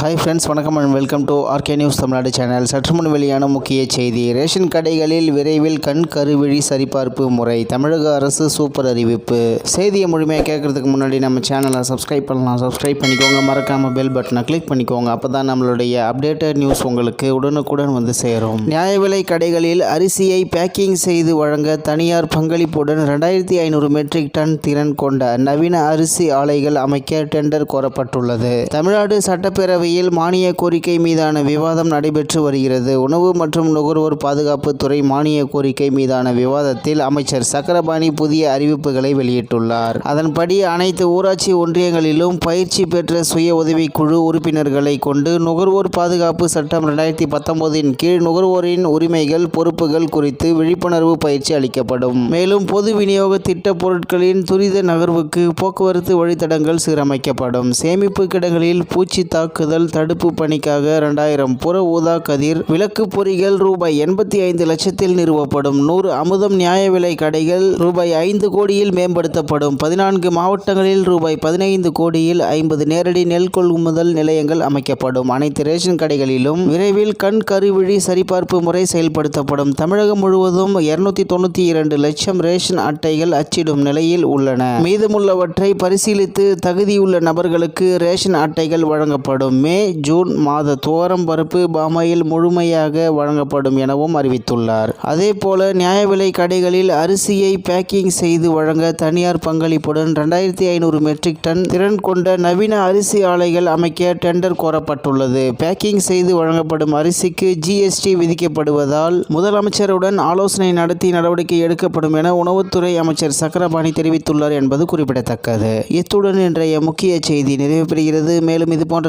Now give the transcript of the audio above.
Hi friends வணக்கம் and welcome to RK news Tamil Nadu channel சற்று முன் வெளியான முக்கிய செய்தி. ரேஷன் கடைகளில் விரைவில் கண் கருவிழி சரிபார்ப்பு முறை. தமிழக அரசு சூப்பர் அறிவிப்பு. செய்தியை முழுமையாக கேட்கறதுக்கு முன்னாடி நம்ம சேனலை சப்ஸ்கிரைப் பண்ணலாம். சப்ஸ்கிரைப் பண்ணிக்கோங்க. மறக்காமல் பெல் பட்டனை கிளிக் பண்ணிக்கோங்க. அப்போ தான் நம்மளுடைய அப்டேட்டட் நியூஸ் உங்களுக்கு உடனுக்குடன் வந்து சேரும். நியாய விலை கடைகளில் அரிசியை பேக்கிங் செய்து வழங்க தனியார் பங்களிப்புடன் ரெண்டாயிரத்தி ஐநூறு மெட்ரிக் டன் திறன் கொண்ட நவீன அரிசி ஆலைகள் அமைக்க டெண்டர் கோரப்பட்டுள்ளது. தமிழ்நாடு சட்டப்பேரவை சட்டப்பேரவையில் மானிய கோரிக்கை மீதான விவாதம் நடைபெற்று வருகிறது. உணவு மற்றும் நுகர்வோர் பாதுகாப்பு துறை மானிய கோரிக்கை மீதான விவாதத்தில் அமைச்சர் சக்கரபாணி புதிய அறிவிப்புகளை வெளியிட்டுள்ளார். அதன்படி அனைத்து ஊராட்சி ஒன்றியங்களிலும் பயிற்சி பெற்ற சுய உதவிக்குழு உறுப்பினர்களை கொண்டு நுகர்வோர் பாதுகாப்பு சட்டம் ரெண்டாயிரத்தி பத்தொன்பதின் கீழ் நுகர்வோரின் உரிமைகள் பொறுப்புகள் குறித்து விழிப்புணர்வு பயிற்சி அளிக்கப்படும். மேலும் பொது விநியோக திட்ட பொருட்களின் துரித நகர்வுக்கு போக்குவரத்து வழித்தடங்கள் சீரமைக்கப்படும். சேமிப்பு கிடங்களில் பூச்சி தாக்குதல் தடுப்பு பணிக்காக இரண்டாயிரம் புற ஊதா கதிர் விளக்கு பொறிகள் ரூபாய் எண்பத்தி ஐந்து லட்சத்தில் நிறுவப்படும். நூறு அமுதம் நியாய விலை கடைகள் ரூபாய் ஐந்து கோடியில் மேம்படுத்தப்படும். பதினான்கு மாவட்டங்களில் ரூபாய் பதினைந்து கோடியில் ஐம்பது நேரடி நெல் கொள்முதல் நிலையங்கள் அமைக்கப்படும். அனைத்து ரேஷன் கடைகளிலும் விரைவில் கண் கருவிழி சரிபார்ப்பு முறை செயல்படுத்தப்படும். தமிழகம் முழுவதும் இருநூத்தி தொண்ணூற்றி இரண்டு லட்சம் ரேஷன் அட்டைகள் அச்சிடும் நிலையில் உள்ளன. மீதமுள்ளவற்றை பரிசீலித்து தகுதியுள்ள நபர்களுக்கு ரேஷன் அட்டைகள் வழங்கப்படும். மே ஜூன் மாத துவரம் பருப்பு பாமாயில் முழுமையாக வழங்கப்படும் எனவும் அறிவித்துள்ளார். அதேபோல நியாய விலை கடைகளில் அரிசியை பேக்கிங் செய்து வழங்க தனியார் பங்களிப்புடன் ரெண்டாயிரத்தி ஐநூறு மெட்ரிக் டன் திறன் கொண்ட நவீன அரிசி ஆலைகள் அமைக்க டெண்டர் கோரப்பட்டுள்ளது. பேக்கிங் செய்து வழங்கப்படும் அரிசிக்கு ஜிஎஸ்டி விதிக்கப்படுவதால் முதலமைச்சருடன் ஆலோசனை நடத்தி நடவடிக்கை எடுக்கப்படும் என உணவுத்துறை அமைச்சர் சக்கரபாணி தெரிவித்துள்ளார் என்பது குறிப்பிடத்தக்கது. இத்துடன் இன்றைய முக்கிய செய்தி நிறைவு பெறுகிறது மேலும் இது போன்ற